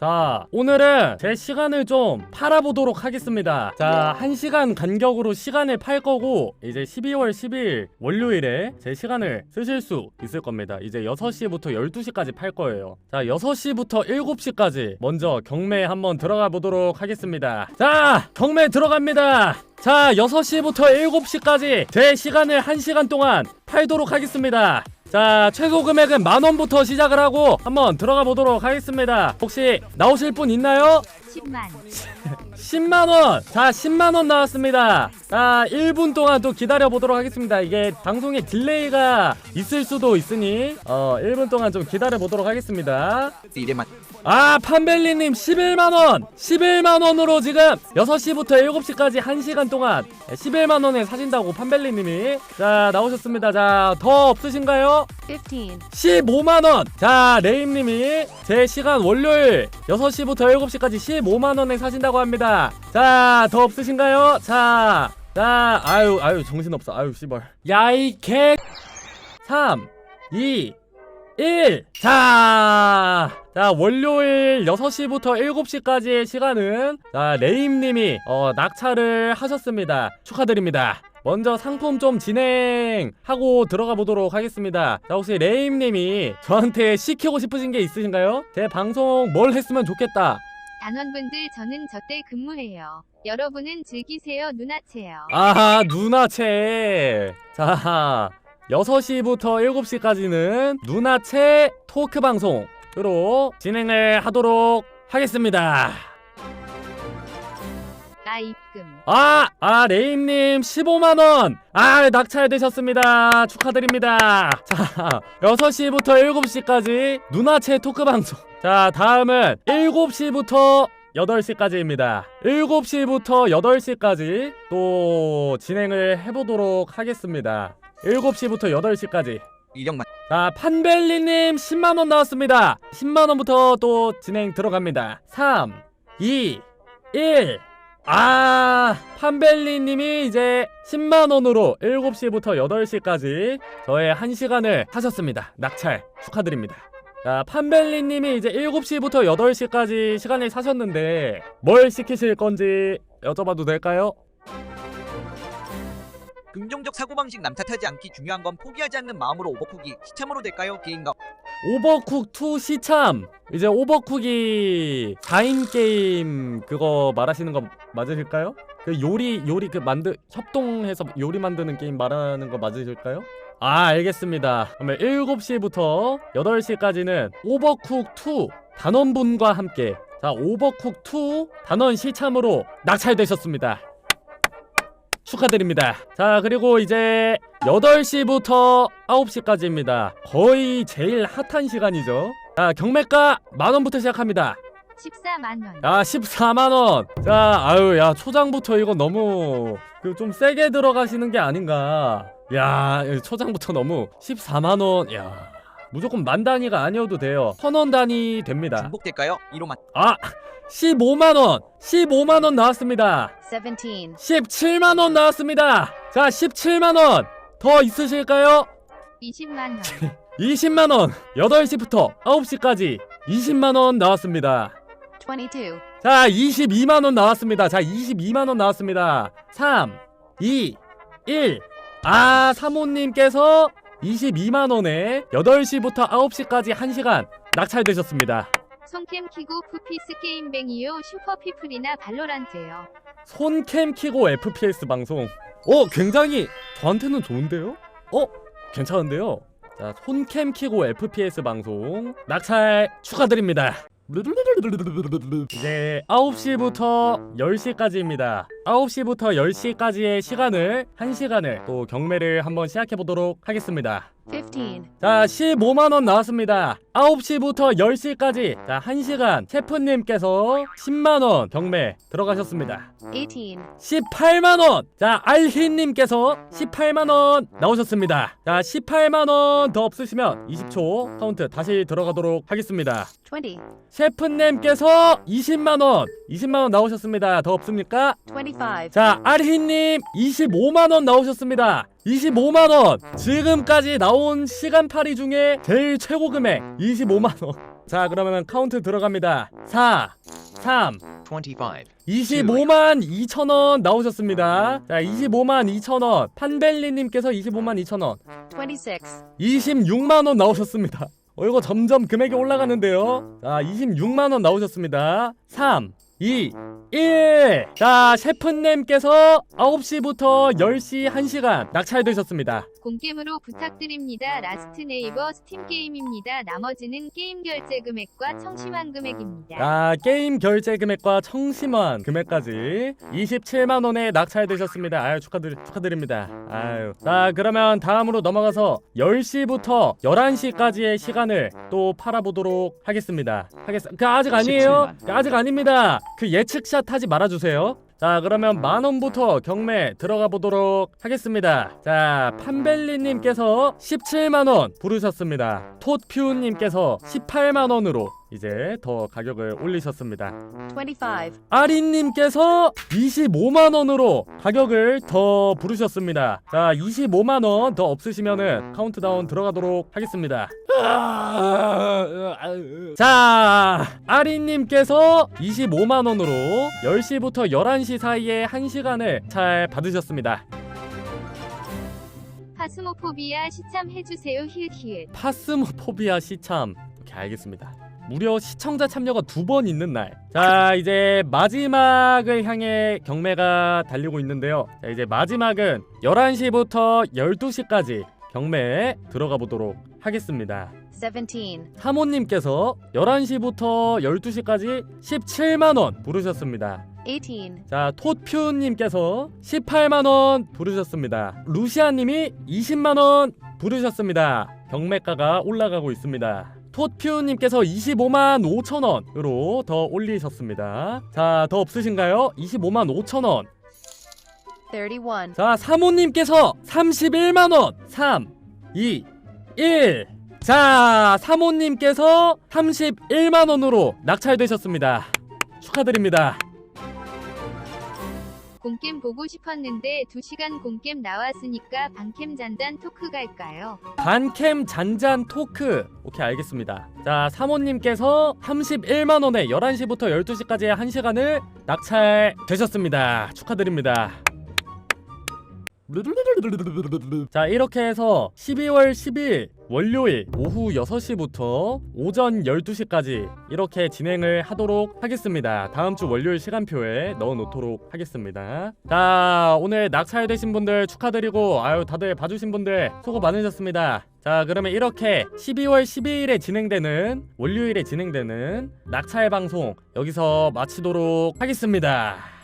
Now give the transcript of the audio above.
자, 오늘은 제 시간을 좀 팔아보도록 하겠습니다. 자, 1시간 간격으로 시간을 팔 거고, 이제 12월 10일 월요일에 제 시간을 쓰실 수 있을 겁니다. 이제 6시부터 12시까지 팔 거예요. 자, 6시부터 7시까지 먼저 경매 한번 들어가 보도록 하겠습니다. 자, 경매 들어갑니다. 자, 6시부터 7시까지 제 시간을 1시간 동안 팔도록 하겠습니다. 자, 최소 금액은 만 원부터 시작을 하고 한번 들어가 보도록 하겠습니다. 혹시 나오실 분 있나요? 10만 10만 원. 자, 10만 원 나왔습니다. 자, 1분 동안 또 기다려 보도록 하겠습니다. 이게 방송에 딜레이가 있을 수도 있으니 어, 1분 동안 좀 기다려 보도록 하겠습니다. 이래만 아, 판벨리님 11만 원. 11만 원으로 지금 6시부터 7시까지 1시간 동안 11만 원에 사신다고 판벨리님이 자, 나오셨습니다. 자, 더 없으신가요? 15 15만원! 자, 레임님이 제 시간 월요일 6시부터 7시까지 15만원에 사신다고 합니다. 자, 더 없으신가요? 자, 자, 아유, 아유, 정신없어. 아유, 씨발. 야 이 개. 3, 2, 1. 자, 자, 월요일 6시부터 7시까지의 시간은, 자, 레임님이, 어, 낙찰을 하셨습니다. 축하드립니다. 먼저 상품 좀 진행하고 들어가 보도록 하겠습니다. 자, 혹시 레임님이 저한테 시키고 싶으신 게 있으신가요? 제 방송 뭘 했으면 좋겠다. 단원분들 저는 저때 근무해요. 여러분은 즐기세요 누나체요. 아하, 누나체. 자, 6시부터 7시까지는 누나체 토크 방송으로 진행을 하도록 하겠습니다. 나 입금. 아, 아, 레임님 15만원. 아, 낙찰되셨습니다. 축하드립니다. 자, 6시부터 7시까지 누나체 토크 방송. 자, 다음은 7시부터 8시까지입니다. 7시부터 8시까지 또 진행을 해보도록 하겠습니다. 7시부터 8시까지. 이력만 자, 판벨리님 10만원 나왔습니다. 10만원부터 또 진행 들어갑니다. 3, 2, 1. 아, 판벨리님이 이제 10만원으로 7시부터 8시까지 저의 1시간을 하셨습니다. 낙찰 축하드립니다. 자, 판벨리님이 이제 7시부터 8시까지 시간을 사셨는데 뭘 시키실 건지 여쭤봐도 될까요? 긍정적 사고방식 남 탓하지 않기 중요한 건 포기하지 않는 마음으로 오버쿡이 시참으로 될까요? 개인가 오버쿡 2 시참 이제 오버쿡이 4인 게임 그거 말하시는 거 맞으실까요? 그 요리 요리 그 만드 협동해서 요리 만드는 게임 말하는 거 맞으실까요? 아 알겠습니다 그러면 7시부터 8시까지는 오버쿡 2 단원분과 함께 자 오버쿡 2 단원 시참으로 낙찰되셨습니다 축하드립니다. 자, 그리고 이제 8시부터 9시까지입니다. 거의 제일 핫한 시간이죠. 자, 경매가 만원부터 시작합니다. 14만 원. 야, 14만원. 자, 아유, 야, 초장부터 이거 너무 그 좀 세게 들어가시는 게 아닌가. 야, 초장부터 너무 14만원. 야, 무조건 만 단위가 아니어도 돼요. 천원 단위 됩니다. 중복될까요? 이로만 아, 15만원. 15만원 나왔습니다. 17 17만 원 나왔습니다. 자, 17만 원. 더 있으실까요? 20만 원. 20만 원. 8시부터 9시까지 20만 원 나왔습니다. 22 자, 22만 원 나왔습니다. 자, 22만 원 나왔습니다. 3, 2, 1. 아, 사모님께서 22만 원에 8시부터 9시까지 1시간 낙찰되셨습니다. 손캠 키고 푸피스 게임뱅이요 슈퍼피플이나 발로란트요. 손캠 키고 FPS 방송. 어, 굉장히 저한테는 좋은데요? 어, 괜찮은데요? 자, 손캠 키고 FPS 방송 낙찰 축하드립니다. 이제 9시부터 10시까지입니다. 9시부터 10시까지의 시간을 1시간을 또 경매를 한번 시작해 보도록 하겠습니다. 15 자, 15만원 나왔습니다. 9시부터 10시까지. 자, 1시간. 셰프님께서 10만원 경매 들어가셨습니다. 18 18만원. 자, 알희님께서 18만원 나오셨습니다. 자, 18만원 더 없으시면 20초 카운트 다시 들어가도록 하겠습니다. 20 셰프님께서 20만원. 20만원 나오셨습니다. 더 없습니까? 25 자, 알희님 25만원 나오셨습니다. 25만원. 지금까지 나온 시간팔이 중에 제일 최고 금액 25만원. 자 그러면 카운트 들어갑니다 4 3 25, 25만 2천원 나오셨습니다 자 25만 2천원 판벨리님께서 25만 2천원 26. 26만원 나오셨습니다 어 이거 점점 금액이 올라가는데요 자 26만원 나오셨습니다 3 2 1. 자, 셰프님께서 9시부터 10시 1시간 낙찰되셨습니다. 공게임으로 부탁드립니다. 라스트 네이버 스팀 게임입니다. 나머지는 게임 결제 금액과 청심환 금액입니다. 자, 게임 결제 금액과 청심환 금액까지 27만 원에 낙찰되셨습니다. 아유, 축하드, 축하드립니다. 아유. 자, 그러면 다음으로 넘어가서 10시부터 11시까지의 시간을 또 팔아보도록 하겠습니다. 하겠, 그 아직 아니에요? 그 아직 아닙니다. 그 예측샷 하지 말아주세요. 자 그러면 만원부터 경매 들어가 보도록 하겠습니다. 자 판벨리님께서 17만원 부르셨습니다. 톳퓨님께서 18만원으로 이제 더 가격을 올리셨습니다 25. 아린님께서 25만 원으로 가격을 더 부르셨습니다 자 25만 원 더 없으시면은 카운트다운 들어가도록 하겠습니다 자 아린님께서 25만 원으로 10시부터 11시 사이에 1시간을 잘 받으셨습니다 파스모포비아 시참해주세요. 힐힐. 파스모포비아 시참 오케이 알겠습니다 무려 시청자 참여가 두 번 있는 날 자 이제 마지막을 향해 경매가 달리고 있는데요 자 이제 마지막은 11시부터 12시까지 경매에 들어가 보도록 하겠습니다 17. 사모님께서 11시부터 12시까지 17만원 부르셨습니다 18. 자, 톳퓨님께서 18만원 부르셨습니다. 루시아님이 20만원 부르셨습니다. 경매가가 올라가고 있습니다. 톳퓨님께서 25만 5천원으로 더 올리셨습니다. 자, 더 없으신가요? 25만 5천원. 31. 자, 사모님께서 31만원. 3, 2, 1. 자, 사모님께서 31만원으로 낙찰되셨습니다. 축하드립니다. 공겜 보고 싶었는데 2시간 공겜 나왔으니까 방캠 잔단 토크 갈까요? 반캠 잔잔 토크. 오케이 알겠습니다. 자 사모님께서 31만원에 11시부터 12시까지의 1시간을 낙찰 되셨습니다. 축하드립니다 자 이렇게 해서 12월 10일 월요일 오후 6시부터 오전 12시까지 이렇게 진행을 하도록 하겠습니다. 다음 주 월요일 시간표에 넣어 놓도록 하겠습니다. 자 오늘 낙찰되신 분들 축하드리고 아유 다들 봐주신 분들 수고 많으셨습니다. 자 그러면 이렇게 12월 12일에 진행되는 월요일에 진행되는 낙찰 방송 여기서 마치도록 하겠습니다